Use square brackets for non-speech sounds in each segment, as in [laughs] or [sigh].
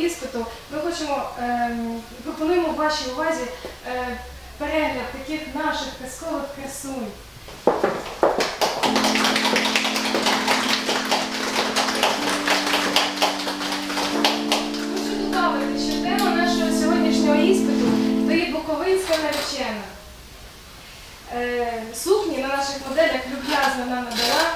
іспиту ми хочемо ем, пропонуємо вашій увазі е, перегляд таких наших казкових красунь. Хочу додати, що тема нашого сьогоднішнього іспиту то є Буковинська наречена. Е, сукні на наших моделях люб'язно нам надала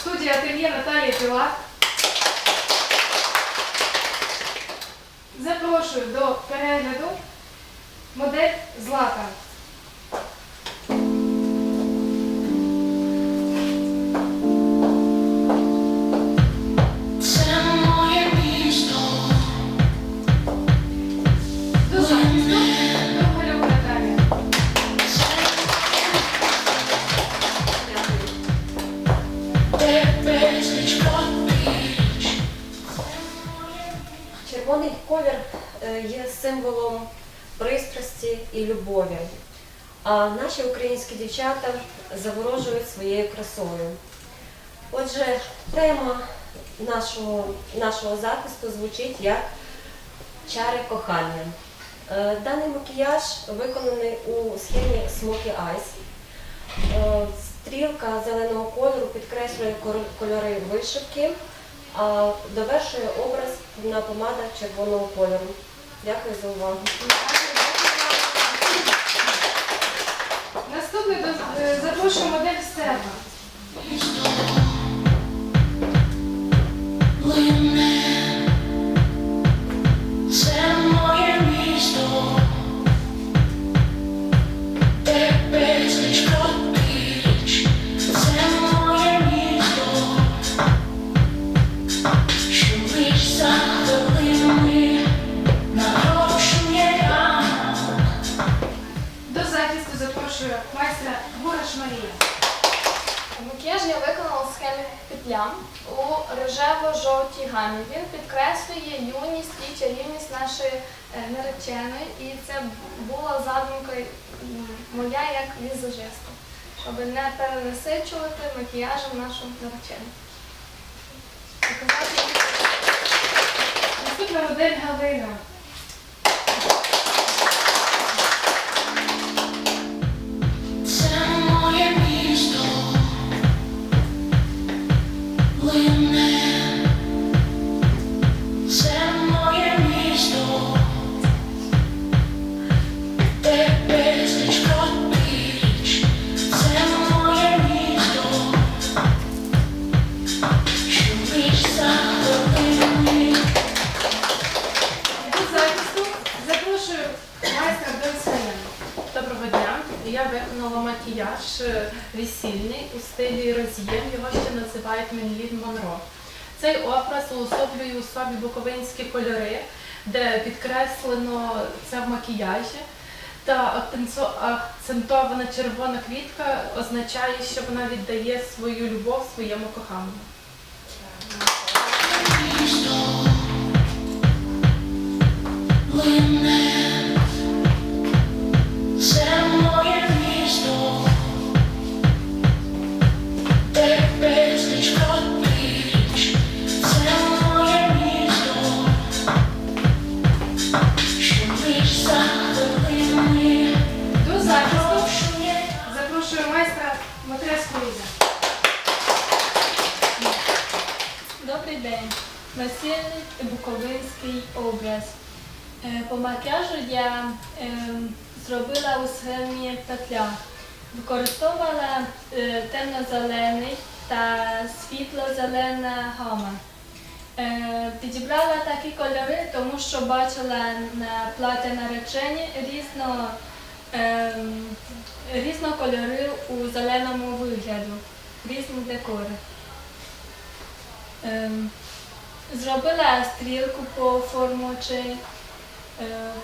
студія ательє Наталія Пілак. Запрошую до перегляду модель Злата. Символом пристрасті і любові. А наші українські дівчата заворожують своєю красою. Отже, тема нашого, нашого захисту звучить як чари кохання. Е, Даний макіяж виконаний у схемі Smoky Eyes. Е, Стрілка зеленого кольору підкреслює кольори вишивки, а довершує образ на помада червоного кольору. Дякую за увагу. Наступний е, запрошую модель Степа. Це була задумка моя як візажиста, щоб не перенасичувати макіяжем нашу наречену. Наступна модель Галина. Я виконала макіяж е, весільний у стилі роз'єм. Його ще називають Менлін Монро. Цей образ уособлює у собі буковинські кольори, де підкреслено це в макіяжі. Та акцентована червона квітка означає, що вона віддає свою любов своєму коханому. Лине, буковинський образ. По макіяжу я зробила у схемі петля. Використовувала темно-зелений та світло-зелена гама. Підібрала такі кольори, тому що бачила на платі наречені різно, різно кольори у зеленому вигляду, різні декори. Зробила стрілку по форму очей,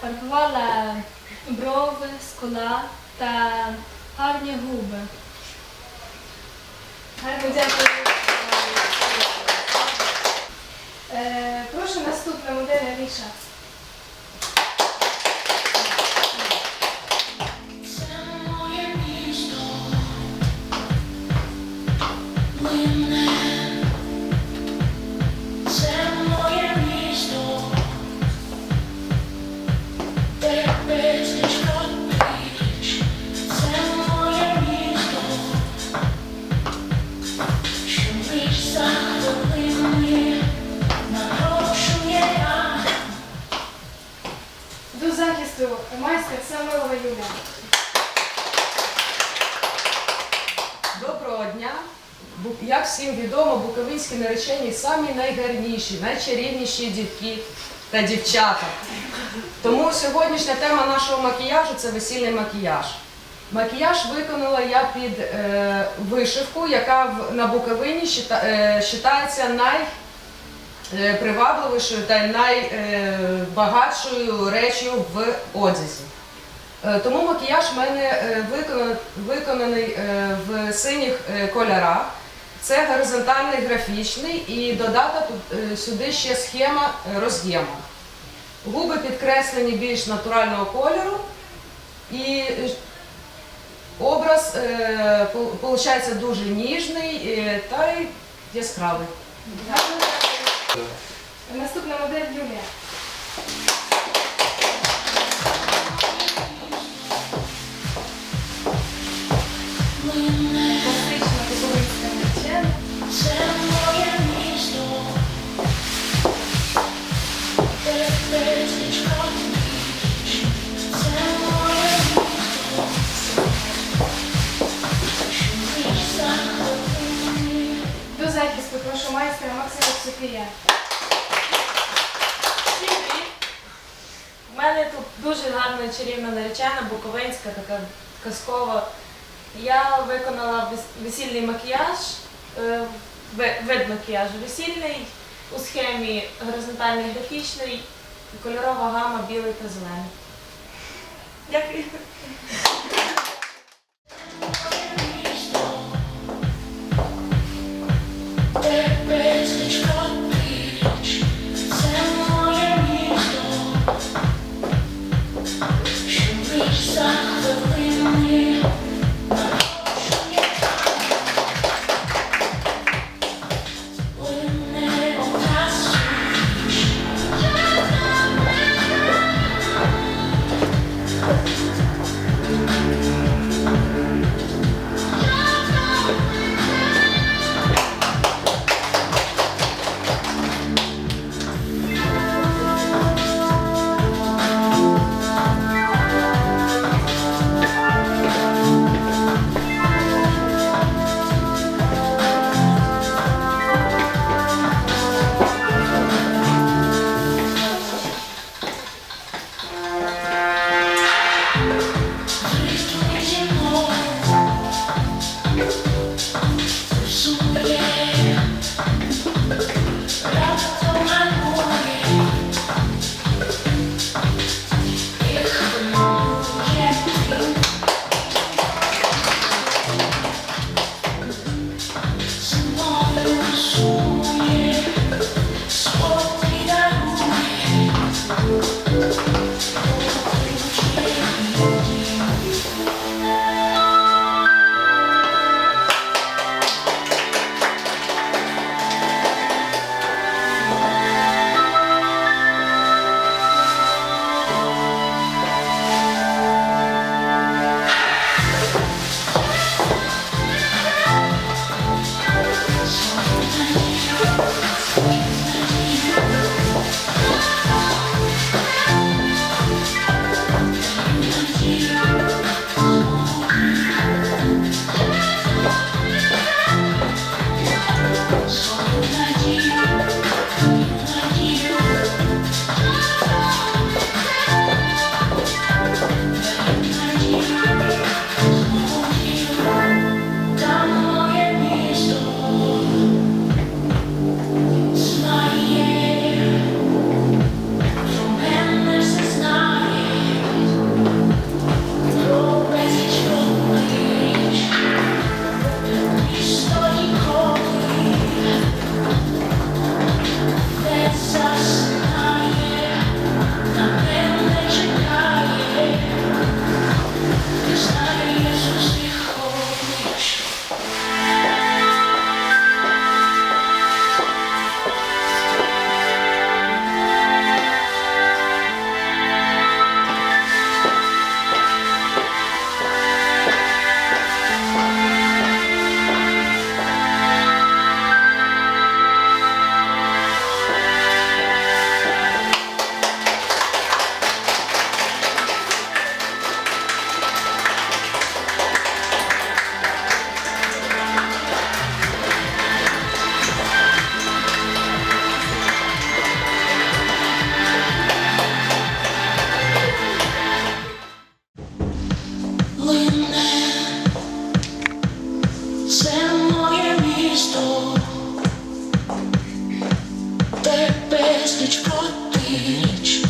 фарбувала брови, скула та гарні губи. Гарно дякую. Е, прошу наступна модель Аліша. Доброго дня! Як всім відомо, буковинські наречені самі найгарніші, найчарівніші дівки та дівчата. Тому сьогоднішня тема нашого макіяжу це весільний макіяж. Макіяж виконала я під е, вишивку, яка на Буковині счита- е, вважається найпривабливішою та найбагатшою речю в одязі. Е, Тому макіяж в мене е, виконаний, е, в синіх кольорах. Це горизонтальний графічний і додата сюди ще схема роз'єму. Губи підкреслені більш натурального кольору і образ виходить дуже ніжний та й яскравий. Наступна модель Юлія. Майстера Максима Софія. Всім привіт! У мене тут дуже гарна чарівна наречена, буковинська, така казкова. Я виконала весільний макіяж, е, вид макіяжу весільний у схемі горизонтальний графічний, кольорова гама білий та зелений. Дякую. Без річка річ.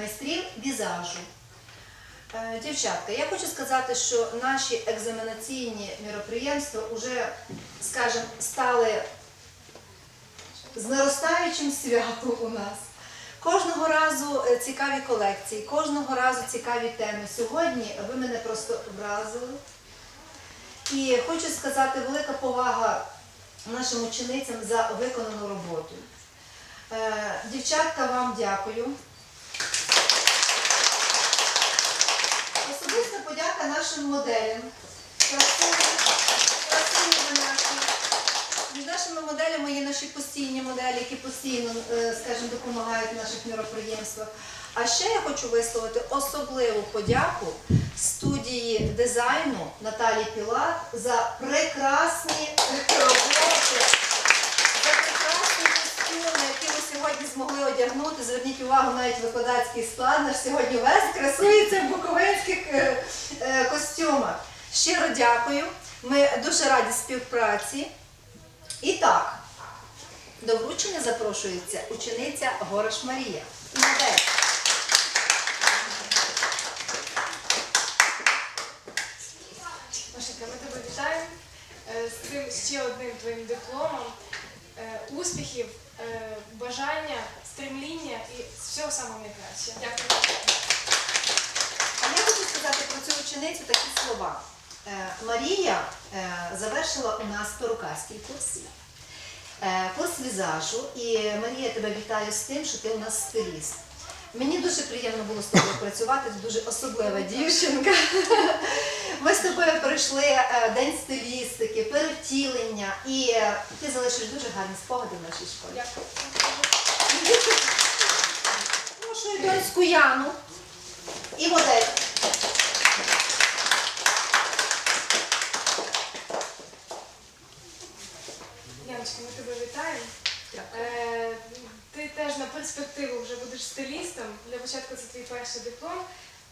Майстрів візажу. Е, Дівчатка, я хочу сказати, що наші екзаменаційні міроприємства вже, скажімо, стали з наростаючим святом у нас. Кожного разу е, цікаві колекції, кожного разу цікаві теми. Сьогодні ви мене просто вразили. І хочу сказати велика повага нашим ученицям за виконану роботу. Е, Дівчатка, вам дякую. Нашим моделям. Між нашими моделями є наші постійні моделі, які постійно, е, скажімо, допомагають в наших міроприємствах. А ще я хочу висловити особливу подяку студії дизайну Наталії Пілат за прекрасні роботи, за прекрасні костюми, які ви сьогодні змогли одягнути. Зверніть увагу, навіть викладацький склад наш сьогодні весь красується в буковинських е, е, костюмах. Щиро дякую. Ми дуже раді співпраці. І так, до вручення запрошується учениця Горош Марія. Модель. Машенька, ми тебе вітаємо е, з цим ще одним твоїм дипломом. Е, Успіхів, е, бажання, стремління і всього самого найкращого. Дякую. А я хочу сказати про цю ученицю такі слова. Е, Марія завершила у нас перукарський курс, е, курс візажу. І Марія, тебе вітаю з тим, що ти у нас стиліст. Мені дуже приємно було з тобою працювати, ти дуже особлива дівчинка. [laughs] Ми з тобою пройшли е, день стилістики, перевтілення, і е, ти залишиш дуже гарні спогади в нашій школі. Дякую. Прошу Донську Яну і модель. Яночка, ми тебе вітаємо. Е, ти теж на перспективу вже будеш стилістом. Для початку це твій перший диплом.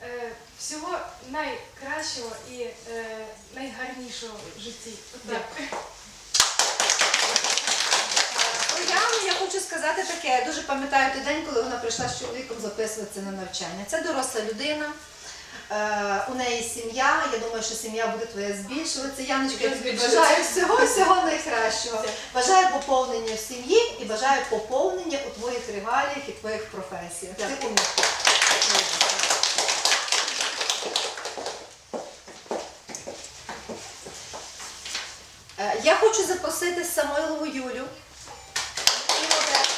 Е, всього найкращого і е, найгарнішого в житті. Отак. Про я хочу сказати таке. Я дуже пам'ятаю той день, коли вона прийшла з чоловіком записуватися на навчання. Це доросла людина. Е, у неї сім'я. Я думаю, що сім'я буде твоя збільшуватися. Яночка, я тобі бажаю всього, всього найкращого. Бажаю поповнення в сім'ї і бажаю поповнення у твоїх регаліях і твоїх професіях. Ти умніця. Е, Я хочу запросити Самойлову Юлю. І модель.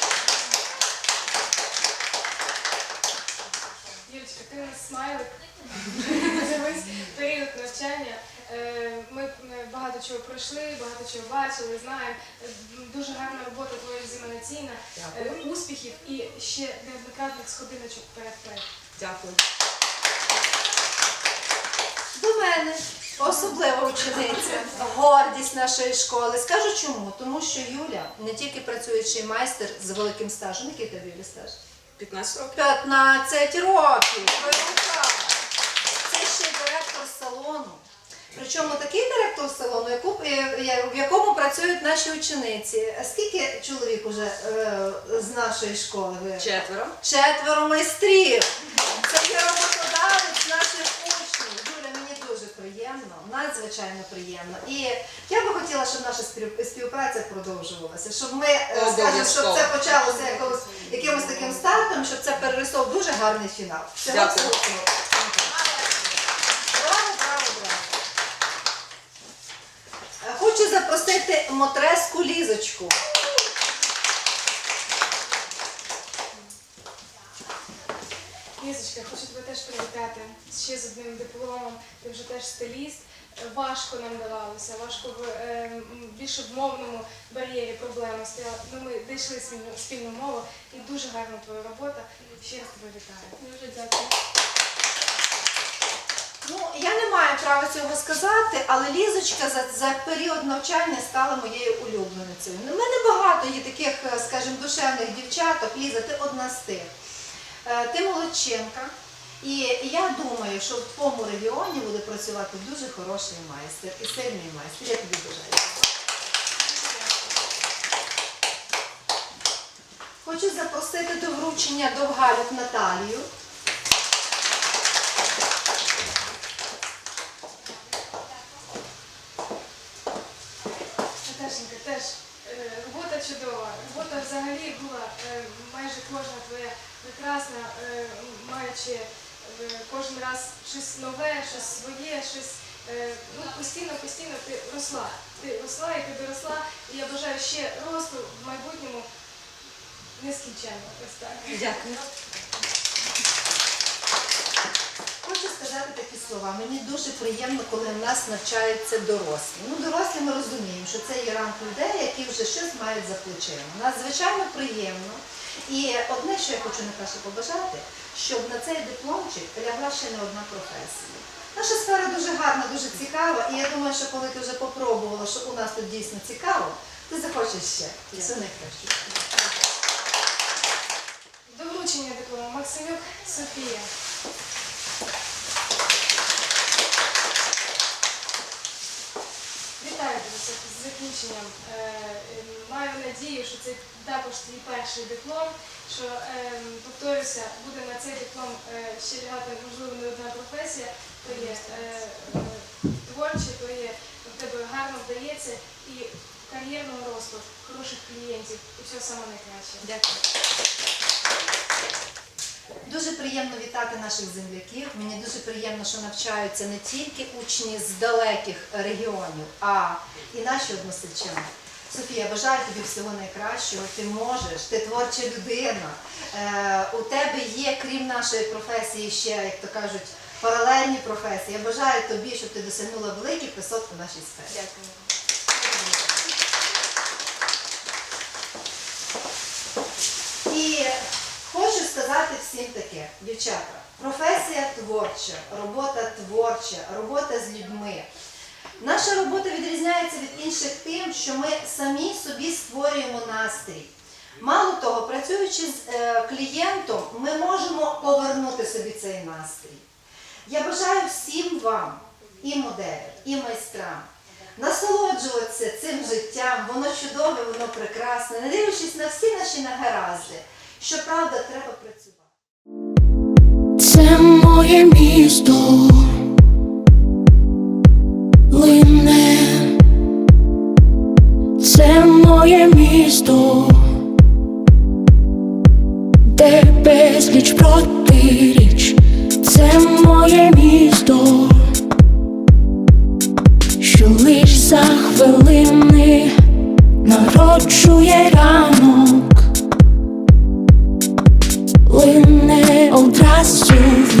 Смайлик. За весь період навчання. Е, Ми багато чого пройшли, багато чого бачили, знаємо. Дуже гарна робота твоя екзаменаційна. Е, Успіхів і ще неоднократних сходиночок перед-перед. Дякую. До мене особлива учениця, гордість нашої школи. Скажу чому? Тому що Юля не тільки працюючий майстер з великим стажем. Який тебе Юля стаж? 15 років. 15 років. Це ще й директор салону. Причому такий директор салону, е, в якому працюють наші учениці. Скільки чоловік уже е, з нашої школи? Ви? Четверо. Четверо майстрів. Це є роботодавець наших учнів. Юля, мені дуже приємно, надзвичайно приємно. І я би хотіла, щоб наша спів- співпраця продовжувалася, щоб ми, е, скажімо, щоб це почалося якогось, якимось таким стартом, щоб це переросло в дуже гарний фінал. Всього Дякую. Браво, браво, браво. Хочу запросити мотреску Лізочку. Лізочка, хочу тебе теж привітати ще з одним дипломом. Ти вже теж стиліст. Важко нам давалося, важко в е, більш в мовному бар'єрі проблема стояла. Ну, ми знайшли спільну, спільну мову і дуже гарна твоя робота. Ще раз тебе вітаю. Дуже дякую. Ну, я не маю права цього сказати, але Лізочка за, за період навчання стала моєю улюбленицею. У мене багато є таких, е, скажімо, душевних дівчаток. Ліза, ти одна з тих. Е, Ти молодчинка. І я думаю, що в твоєму регіоні буде працювати дуже хороший майстер і сильний майстер. Я тобі бажаю. Хочу запросити до вручення Довгалюк Наталію. Наташенька, теж е, робота чудова. Робота взагалі була е, майже кожна твоя прекрасна, е, маючи кожен раз щось нове, щось своє, щось. е, Ну, постійно, постійно ти росла. Ти росла і ти доросла. І я бажаю ще росту в майбутньому нескінченно. Ось так. Дякую. Хочу сказати такі слова. Мені дуже приємно, коли в нас навчаються дорослі. Ну, дорослі ми розуміємо, що це є ранг людей, які вже щось мають за плечима. Надзвичайно приємно. І одне, що я хочу найкраще побажати, щоб на цей дипломчик лягла ще не одна професія. Наша сфера дуже гарна, дуже цікава, і я думаю, що коли ти вже попробувала, що у нас тут дійсно цікаво, ти захочеш ще. Все найкраще. Доручення диплому Максимюк Софія. Вітаю тебе з з закінченням. Е, е, Маю надію, що це також твій перший диплом, що е, повторюся, буде на цей диплом е, ще лягати, можливо, не одна професія, то є е, творче, то є в тебе гарно вдається і кар'єрного росту, хороших клієнтів і всього самого найкращого. Дякую. Дуже приємно вітати наших земляків. Мені дуже приємно, що навчаються не тільки учні з далеких регіонів, а і наші односельчани. Софія, бажаю тобі всього найкращого. Ти можеш, ти творча людина. Е, у тебе є, крім нашої професії, ще, як то кажуть, паралельні професії. Я бажаю тобі, щоб ти досягнула великих висот у нашій сфері. Дякую. І хочу сказати всім таке, дівчата, професія творча, робота творча, робота з людьми. Наша робота відрізняється від інших тим, що ми самі собі створюємо настрій. Мало того, працюючи з е, клієнтом, ми можемо повернути собі цей настрій. Я бажаю всім вам, і моделям, і майстрам, насолоджуватися цим життям, воно чудове, воно прекрасне, не дивлячись на всі наші негаразди. Щоправда, треба працювати. Це моє місто. Лине, це моє місто, де безліч протиріч, це моє місто, що лиш за хвилини народжує ранок лине одразу в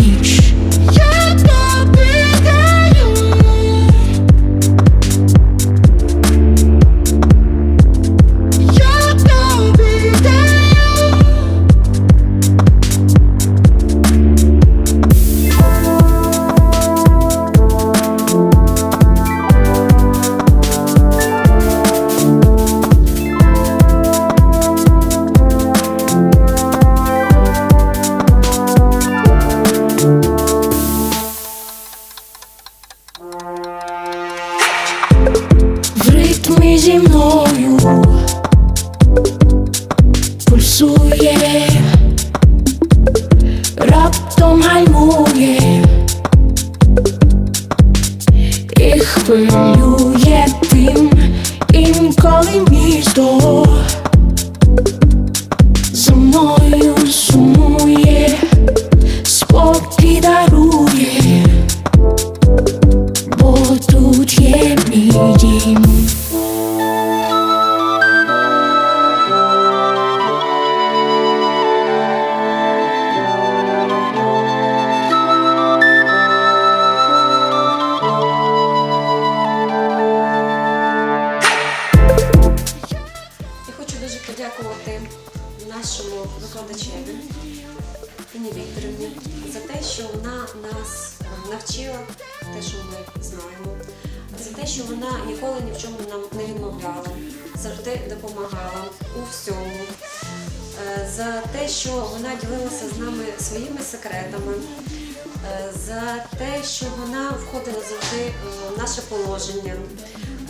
ніч. Я положення.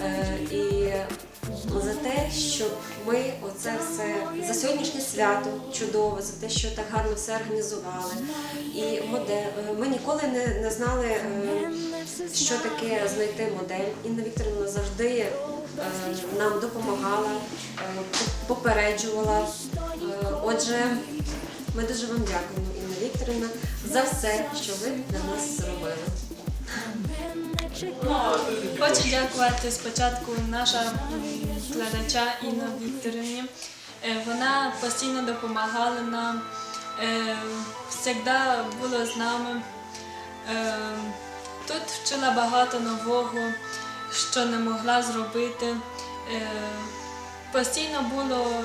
Е, І за те, що ми оце все за сьогоднішнє свято чудове, за те, що так гарно все організували. І модель ми ніколи не, не знали, е, що таке знайти модель. Інна Вікторівна завжди е, нам допомагала, е, попереджувала. Е, Отже, ми дуже вам дякуємо, Інна Вікторівна, за все, що ви для нас зробили. Хочу дякувати спочатку наша глядача Інна Вікторівні. Е, Вона постійно допомагала нам, завжди була з нами. Е, Тут вчила багато нового, що не могла зробити. Е, Постійно було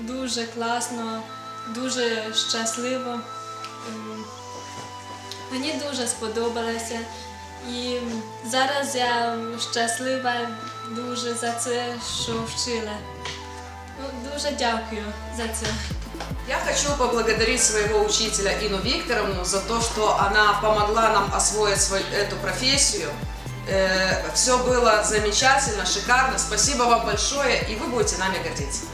дуже класно, дуже щасливо. Мені дуже сподобалося. І зараз я щаслива дуже за це, що вчила. Ну, Дуже дякую за це. Я хочу поблагодарить своего учителя Ину Викторовну за то, что она помогла нам освоить свою, эту профессию. все было замечательно, шикарно. Спасибо вам большое, и вы будете нами гордиться.